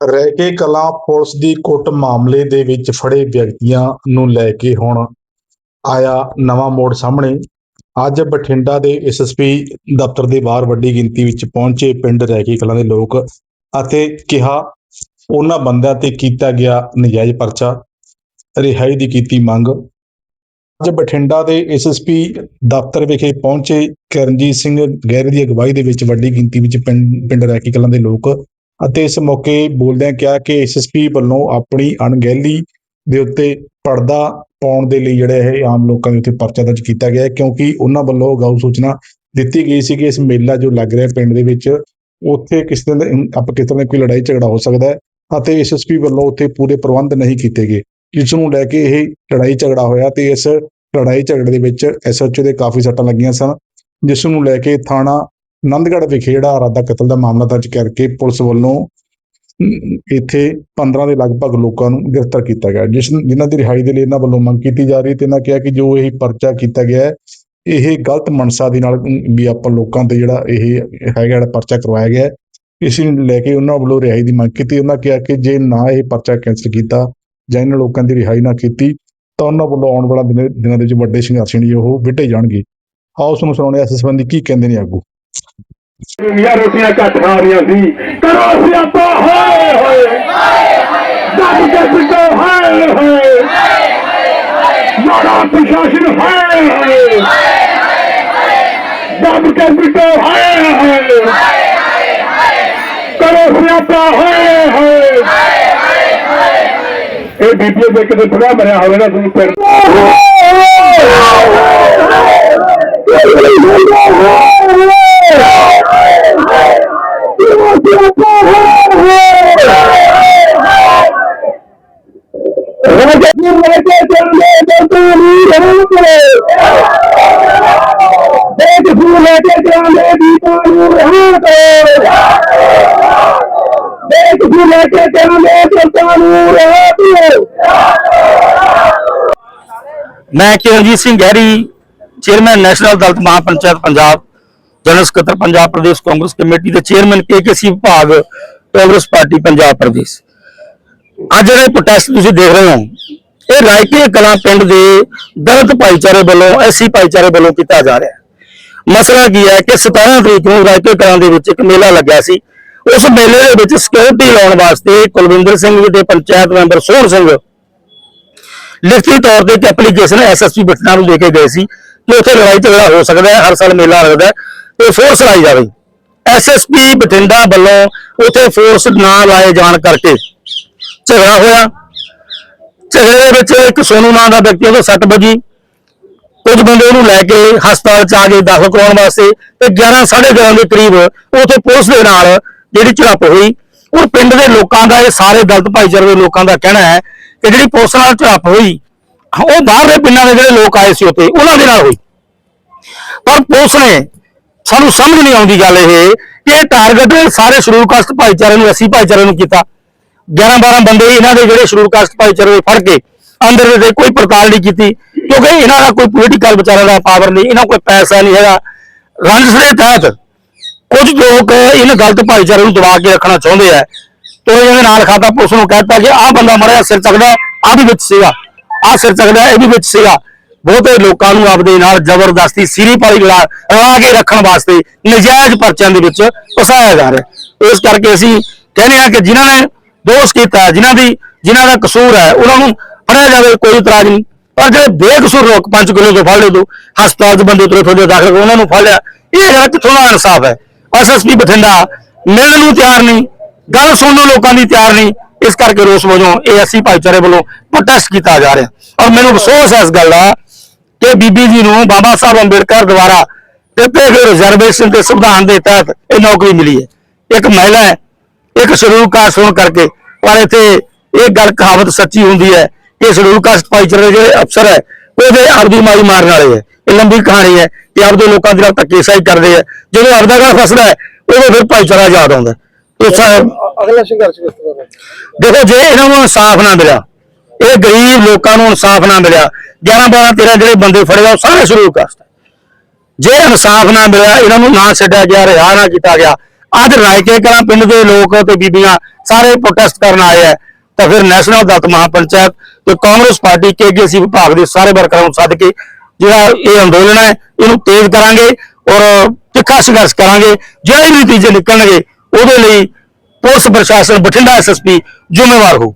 ਰਹਿ ਕੇ ਕਲਾਂ ਪੁਲਿਸ ਦੀ ਕੁੱਟ ਮਾਮਲੇ ਦੇ ਵਿੱਚ ਫੜੇ ਵਿਅਕਤੀਆਂ ਨੂੰ ਲੈ ਕੇ ਹੁਣ ਆਇਆ ਨਵਾਂ ਮੋੜ ਸਾਹਮਣੇ। ਅੱਜ ਬਠਿੰਡਾ ਦੇ ਐਸਐਸਪੀ ਦਫ਼ਤਰ ਦੇ ਬਾਹਰ ਵੱਡੀ ਗਿਣਤੀ ਵਿੱਚ ਪਹੁੰਚੇ ਪਿੰਡ ਰਹਿ ਕੇ ਕਲਾਂ ਦੇ ਲੋਕ ਅਤੇ ਕਿਹਾ, ਉਹਨਾਂ ਬੰਦਿਆਂ ਤੇ ਕੀਤਾ ਗਿਆ ਨਜਾਇਜ਼ ਪਰਚਾ, ਰਿਹਾਈ ਦੀ ਕੀਤੀ ਮੰਗ। ਅੱਜ ਬਠਿੰਡਾ ਦੇ ਐਸਐਸਪੀ ਦਫ਼ਤਰ ਵਿਖੇ ਪਹੁੰਚੇ ਕਰਨਜੀਤ ਸਿੰਘ ਗਹਿਰੇ ਦੀ ਅਗਵਾਈ ਦੇ ਵਿੱਚ ਵੱਡੀ ਗਿਣਤੀ ਵਿੱਚ ਪਿੰਡ ਪਿੰਡ ਕੇ ਕਲਾਂ ਦੇ ਲੋਕ ਅਤੇ ਇਸ ਮੌਕੇ ਬੋਲਦਿਆਂ ਕਿਹਾ ਕਿ ਐਸਐਸਪੀ ਵੱਲੋਂ ਆਪਣੀ ਅਣਗਹਿਲੀ ਦੇ ਉੱਤੇ ਪਰਦਾ ਪਾਉਣ ਦੇ ਲਈ ਜਿਹੜੇ ਇਹ ਆਮ ਲੋਕਾਂ ਦੇ ਉੱਤੇ ਪਰਚਾ ਦਰਜ ਕੀਤਾ ਗਿਆ ਹੈ, ਕਿਉਂਕਿ ਉਹਨਾਂ ਵੱਲੋਂ ਗਊ ਸੂਚਨਾ ਦਿੱਤੀ ਗਈ ਸੀ ਕਿ ਇਸ ਮੇਲਾ ਜੋ ਲੱਗ ਰਿਹਾ ਪਿੰਡ ਦੇ ਵਿੱਚ, ਉੱਥੇ ਕਿਸੇ ਦੇ ਆਪ ਕਿਸੇ ਤਰ੍ਹਾਂ ਦਾ ਕੋਈ ਲੜਾਈ ਝਗੜਾ ਹੋ ਸਕਦਾ ਹੈ ਅਤੇ ਐਸਐਸਪੀ ਵੱਲੋਂ ਉੱਥੇ ਪੂਰੇ ਪ੍ਰਬੰਧ ਨਹੀਂ ਕੀਤੇ ਗਏ, ਜਿਸ ਨੂੰ ਲੈ ਕੇ ਇਹ ਲੜਾਈ ਝਗੜਾ ਹੋਇਆ ਤੇ ਇਸ ਲੜਾਈ ਝਗੜੇ ਦੇ ਵਿੱਚ ਐਸਐਚਓ ਦੇ ਕਾਫੀ ਸੱਟਾਂ ਲੱਗੀਆਂ ਸਨ, ਜਿਸ ਨੂੰ ਲੈ ਕੇ ਥਾਣਾ ਆਨੰਦਗੜ੍ਹ ਵਿਖੇ ਜਿਹੜਾ ਇਰਾਦਾ ਕਤਲ ਦਾ ਮਾਮਲਾ ਦਰਜ ਕਰਕੇ ਪੁਲਿਸ ਵੱਲੋਂ ਇੱਥੇ 15 ਦੇ ਲਗਭਗ ਲੋਕਾਂ ਨੂੰ ਗ੍ਰਿਫਤਾਰ ਕੀਤਾ ਗਿਆ। ਜਿਸ ਜਿਨ੍ਹਾਂ ਦੀ ਰਿਹਾਈ ਦੇ ਲਈ ਇਹਨਾਂ ਵੱਲੋਂ ਮੰਗ ਕੀਤੀ ਜਾ ਰਹੀ ਤੇ ਇਹਨਾਂ ਕਿਹਾ ਕਿ ਜੋ ਇਹ ਪਰਚਾ ਕੀਤਾ ਗਿਆ ਹੈ, ਇਹ ਗਲਤ ਮਨਸਾ ਦੇ ਨਾਲ ਵੀ ਆਪਾਂ ਲੋਕਾਂ ਤੇ ਜਿਹੜਾ ਇਹ ਹੈਗਾ, ਜਿਹੜਾ ਪਰਚਾ ਕਰਵਾਇਆ ਗਿਆ ਇਸ ਨੂੰ ਲੈ ਕੇ ਉਹਨਾਂ ਵੱਲੋਂ ਰਿਹਾਈ ਦੀ ਮੰਗ ਕੀਤੀ। ਉਹਨਾਂ ਕਿਹਾ ਕਿ ਜੇ ਨਾ ਇਹ ਪਰਚਾ ਕੈਂਸਲ ਕੀਤਾ ਜਾਂ ਇਹਨਾਂ ਲੋਕਾਂ ਦੀ ਰਿਹਾਈ ਨਾ ਕੀਤੀ, ਤਾਂ ਉਹਨਾਂ ਵੱਲੋਂ ਆਉਣ ਵਾਲਾ ਦਿਨ- ਦਿਨਾਂ ਦੇ ਵਿੱਚ ਵੱਡੇ ਸੰਘਰਸ਼ ਨੇ ਉਹ ਵਿੱਢੇ ਜਾਣਗੇ। ਆਓ ਉਸ ਨੂੰ ਸੁਣਾਉਣੇ ਇਸ ਸੰਬੰਧੀ ਕੀ ਕਹਿੰਦੇ ਨੇ ਆਗੂ। ਦੁਨੀਆ ਰੋਟੀਆਂ ਘੱਟ ਖਾ ਰਹੀਆਂ ਸੀ। ਕਰੋ ਸਿਆਪਾ ਹੋਏ ਹੋਏ। ਦੱਬ ਕੇ ਪਿੱਟੋ ਹੋਏ ਹੋਏ। ਮਾੜਾ ਪ੍ਰਸ਼ਾਸਨ ਹੋਏ ਹੋਏ। ਦੱਬ ਕੇ ਪਿੱਟੋ ਹੋਏ ਹੋਏ। ਕਰੋ ਸਿਆਪਾ ਹੋਏ ਹੋਏ। ਇਹ ਬੀਬੀ ਦੇ ਕਿਤੇ ਬੁੜਾ ਮਰਿਆ ਹੋਵੇ ਨਾ ਤੁਹਾਨੂੰ ਪਿੰਡ ਦੇਖ ਫੂ ਲੈ ਜਾਂਦੇ ਦੀਪਾਂ ਨੂੰ ਰਹਾ ਦੇਖ ਫੂ ਲੈ ਜਾਂਦੇ ਜਨਤਾ ਨੂੰ ਰਹਾ ਮੈਂ Kiranjit Singh Gahiri chairman national Dalit Mahapanchayat Punjab. General ਸਕੱਤਰ ਪੰਜਾਬ ਪ੍ਰਦੇਸ਼ ਕਾਂਗਰਸ ਕਮੇਟੀ ਦੇ ਚੇਅਰਮੈਨ ਕੇਕੇਸੀ ਵਿਭਾਗ, ਕਾਂਗਰਸ ਪਾਰਟੀ ਪੰਜਾਬ ਪ੍ਰਦੇਸ਼। ਅੱਜ ਜਿਹੜੇ ਪ੍ਰੋਟੈਸਟ ਤੁਸੀਂ ਦੇਖ ਰਹੇ ਹੋ, ਇਹ ਰਾਇਕੇ ਕਲਾਂ ਪਿੰਡ ਦੇ ਦਲਿਤ ਭਾਈਚਾਰੇ ਵੱਲੋਂ, ਐਸੀ ਭਾਈਚਾਰੇ ਵੱਲੋਂ ਕੀਤਾ ਜਾ ਰਿਹਾ ਹੈ। ਮਸਲਾ ਕੀ ਹੈ ਕਿ 17 ਤਰੀਕ ਨੂੰ ਰਾਇਕੇ ਕਲਾਂ ਦੇ ਵਿੱਚ ਇੱਕ ਮੇਲਾ ਲੱਗਿਆ ਸੀ। ਉਸ ਮੇਲੇ ਦੇ ਵਿੱਚ ਸਿਕਿਉਰਿਟੀ ਲਾਉਣ ਵਾਸਤੇ ਕੁਲਵਿੰਦਰ ਸਿੰਘ ਤੇ ਪੰਚਾਇਤ ਮੈਂਬਰ ਸੋਹਣ ਸਿੰਘ ਲਿਖਤੀ ਤੌਰ ਤੇ ਇੱਕ ਐਪਲੀਕੇਸ਼ਨ ਐਸਐਸਪੀ ਬਠਿੰਡਾ ਨੂੰ ਦੇ ਕੇ ਗਏ ਸੀ ਕਿ ਉੱਥੇ ਲੜਾਈ ਝਗੜਾ ਹੋ ਸਕਦਾ ਹੈ, ਹਰ ਸਾਲ ਮੇਲਾ ਲੱਗਦਾ ਹੈ ਫੋਰਸ ਲਾਈ ਜਾਵੇ। ਐਸਐਸਪੀ ਬਠਿੰਡਾ ਵੱਲੋਂ ਉੱਥੇ ਫੋਰਸ ਨਾ ਲਾਏ ਜਾਣ ਕਰਕੇ ਝਗੜਾ ਹੋਇਆ। ਝਗੜੇ ਦੇ ਵਿੱਚ ਇੱਕ ਸੋਨੂ ਨਾਂ ਦਾ ਵਿਅਕਤੀ, ਉਹਦੇ ਸੱਟ ਵੱਜੀ। ਕੁਝ ਬੰਦੇ ਉਹਨੂੰ ਲੈ ਕੇ ਹਸਪਤਾਲ ਚ ਆ ਕੇ ਦਾਖਲ ਕਰਾਉਣ ਵਾਸਤੇ ਤੇ 11 11:30 ਦੇ ਕਰੀਬ ਉੱਥੇ ਪੁਲਿਸ ਦੇ ਨਾਲ ਜਿਹੜੀ ਝੜਪ ਹੋਈ। ਉਹ ਪਿੰਡ ਦੇ ਲੋਕਾਂ ਦਾ ਇਹ ਸਾਰੇ ਦਲਿਤ ਭਾਈਚਾਰੇ ਦੇ ਲੋਕਾਂ ਦਾ ਕਹਿਣਾ ਹੈ ਕਿ ਜਿਹੜੀ ਪੁਲਿਸ ਨਾਲ ਝੜਪ ਹੋਈ, ਉਹ ਬਾਹਰਲੇ ਪਿੰਡਾਂ ਦੇ ਜਿਹੜੇ ਲੋਕ ਆਏ ਸੀ ਉੱਥੇ, ਉਹਨਾਂ ਦੇ ਨਾਲ ਹੋਈ। ਪਰ ਪੁਲਿਸ ਨੇ ਸਾਨੂੰ ਸਮਝ ਨਹੀਂ ਆਉਂਦੀ ਗੱਲ ਇਹ ਕਿ ਇਹ ਟਾਰਗੇਟ ਸਾਰੇ ਸ਼ਡਿਊਲ ਕਾਸਟ ਭਾਈਚਾਰੇ ਨੂੰ, ਅਸੀਂ ਭਾਈਚਾਰੇ ਨੂੰ ਕੀਤਾ। 11 12 ਬੰਦੇ ਇਹਨਾਂ ਦੇ ਜਿਹੜੇ ਸ਼ਡਿਊਲ ਕਾਸਟ ਭਾਈਚਾਰੇ ਦੇ ਫੜ ਕੇ ਅੰਦਰ ਦੇ ਕੋਈ ਪੜਤਾਲ ਨਹੀਂ ਕੀਤੀ, ਕਿਉਂਕਿ ਇਹਨਾਂ ਦਾ ਕੋਈ ਪੋਲੀਟੀਕਲ ਵਿਚਾਰਾਂ ਦਾ ਪਾਵਰ ਨਹੀਂ, ਇਹਨਾਂ ਕੋਈ ਪੈਸਾ ਨਹੀਂ ਹੈਗਾ। ਰੰਜਸ ਦੇ ਤਹਿਤ ਕੁਝ ਲੋਕ ਇਹਨਾਂ ਗਲਤ ਭਾਈਚਾਰੇ ਨੂੰ ਦਬਾ ਕੇ ਰੱਖਣਾ ਚਾਹੁੰਦੇ ਆ। ਤੇ ਇਹਦੇ ਨਾਲ ਖਾਤਾ ਪੁਲਿਸ ਨੂੰ ਕਹਿਤਾ ਕਿ ਆਹ ਬੰਦਾ ਮੜਿਆ ਸਿਰ ਚੱਕਦਾ ਆ ਵੀ ਵਿੱਚ ਸੀਗਾ। ਆਹ ਸਿਰ ਚੱਕਦਾ ਇਹ ਵੀ ਵਿੱਚ ਸੀਗਾ। ਬਹੁਤੇ ਲੋਕਾਂ ਨੂੰ ਆਪਦੇ ਨਾਲ ਜ਼ਬਰਦਸਤੀ ਸੀਰੀ ਪਾਲੀ ਲਾ ਕੇ ਰੱਖਣ ਵਾਸਤੇ ਨਜਾਇਜ਼ ਪਰਚਿਆਂ ਦੇ ਵਿੱਚ ਫਸਾਇਆ ਜਾ ਰਿਹਾ ਇਸ ਕਰਕੇ ਅਸੀਂ ਕਹਿੰਦੇ ਹਾਂ ਕਿ ਜਿਨ੍ਹਾਂ ਨੇ ਦੋਸ਼ ਕੀਤਾ ਜਿਨ੍ਹਾਂ ਦੀ, ਜਿਨ੍ਹਾਂ ਦਾ ਕਸੂਰ ਹੈ, ਉਹਨਾਂ ਨੂੰ ਫੜਿਆ ਜਾਵੇ, ਕੋਈ ਇਤਰਾਜ਼ ਨਹੀਂ। ਪਰ ਜਿਹੜੇ ਬੇਕਸੂਰ ਲੋਕ ਪੰਜ ਕਿਲੋ ਤੋਂ ਫੜ ਲਏ ਦੋ, ਹਸਪਤਾਲ ਦੇ ਬੰਦੇ ਤੁਰੇ ਫਿਰਦੇ ਦਾਖਲ ਉਹਨਾਂ ਨੂੰ ਫੜ ਲਿਆ। ਇਹ ਜਿਹੜਾ ਕਿੱਥੋਂ ਦਾ ਇਨਸਾਫ ਹੈ? ਐਸਐਸਪੀ ਬਠਿੰਡਾ ਮਿਲਣ ਨੂੰ ਤਿਆਰ ਨਹੀਂ, ਗੱਲ ਸੁਣਨ ਲੋਕਾਂ ਦੀ ਤਿਆਰ ਨਹੀਂ, ਇਸ ਕਰਕੇ ਰੋਸ ਵਜੋਂ ਇਹ ਅਸੀਂ ਭਾਈਚਾਰੇ ਵੱਲੋਂ ਪ੍ਰੋਟੈਸਟ ਕੀਤਾ ਜਾ ਰਿਹਾ। ਔਰ ਮੈਨੂੰ ਅਫਸੋਸ ਹੈ ਇਸ ਗੱਲ ਦਾ ਕਿ ਬੀਬੀ ਜੀ ਨੂੰ ਬਾਬਾ ਸਾਹਿਬ ਅੰਬੇਡਕਰ ਦੁਆਰਾ ਦਿੱਤੇ ਗਏ ਰਿਜ਼ਰਵੇਸ਼ਨ ਦੇ ਸੰਵਿਧਾਨ ਦੇ ਤਹਿਤ ਇਹ ਨੌਕਰੀ ਮਿਲੀ ਹੈ। ਇੱਕ ਮਹਿਲਾ ਹੈ ਇੱਕ ਸ਼ਡਿਊਲ ਕਾਸਟ ਹੋਣ ਕਰਕੇ ਪਰ ਇੱਥੇ ਇਹ ਗੱਲ ਕਹਾਵਤ ਸੱਚੀ ਹੁੰਦੀ ਹੈ ਕਿ ਸ਼ਡਿਊਲ ਕਾਸਟ ਭਾਈਚਾਰੇ ਦੇ ਜਿਹੜੇ ਅਫਸਰ ਹੈ ਉਹਦੇ ਆਪਦੀ ਮਾਰੀ ਮਾਰਨ ਵਾਲੇ ਹੈ। ਇਹ ਲੰਬੀ ਕਹਾਣੀ ਹੈ ਕਿ ਆਪਦੇ ਲੋਕਾਂ ਦੇ ਨਾਲ ਧੱਕੇਸ਼ਾਹੀ ਕਰਦੇ ਆ ਜਦੋਂ ਆਪਦਾ ਗੱਲ ਫਸਦਾ ਹੈ ਉਦੋਂ ਫਿਰ ਭਾਈਚਾਰਾ ਯਾਦ ਆਉਂਦਾ ਹੈ। ਇਸ ਅਗਲਾ ਸੰਘਰਸ਼ ਕਿਸ ਤਰ੍ਹਾਂ ਦੇਖੋ ਜੇ ਇਹਨਾਂ ਨੂੰ ਇਨਸਾਫ ਨਾ ਮਿਲਿਆ ਇਹ ਗਰੀਬ ਲੋਕਾਂ ਨੂੰ ਇਨਸਾਫ ਨਾ ਮਿਲਿਆ 11 12 13 ਜਿਹੜੇ ਬੰਦੇ ਫੜੇ ਗਏ, ਉਹ ਸਾਰੇ ਸ਼ੁਰੂ ਕਾਸਟ ਜੇ ਇਨਸਾਫ ਨਾ ਮਿਲਿਆ, ਇਹਨਾਂ ਨੂੰ ਨਾ ਛੱਡਿਆ ਗਿਆ, ਰਿਹਾ ਨਾ ਕੀਤਾ ਗਿਆ, ਅੱਜ ਰਾਇਕੇ ਕਲਾਂ ਪਿੰਡ ਦੇ ਲੋਕ ਤੇ ਬੀਬੀਆਂ ਸਾਰੇ ਪ੍ਰੋਟੈਸਟ ਕਰਨ ਆਏ ਆ, ਤਾਂ ਫਿਰ ਨੈਸ਼ਨਲ ਦਲਤ ਮਹਾਪੰਚਾਇਤ ਤੇ ਕਾਂਗਰਸ ਪਾਰਟੀ ਕੇ ਕੇਜੀਸੀ ਵਿਭਾਗ ਦੇ ਸਾਰੇ ਵਰਕਰਾਂ ਨੂੰ ਸੱਦ ਕੇ ਜਿਹੜਾ ਇਹ ਅੰਦੋਲਨ ਹੈ, ਇਹਨੂੰ ਤੇਜ਼ ਕਰਾਂਗੇ ਔਰ ਤਿੱਖਾ ਸੰਘਰਸ਼ ਕਰਾਂਗੇ। ਜਿਹੜੇ ਵੀ ਨਤੀਜੇ ਨਿਕਲਣਗੇ, ਉਹਦੇ ਲਈ ਪੁਲਿਸ ਪ੍ਰਸ਼ਾਸਨ, ਬਠਿੰਡਾ ਐਸਐਸਪੀ ਜ਼ਿੰਮੇਵਾਰ ਹੋਊ।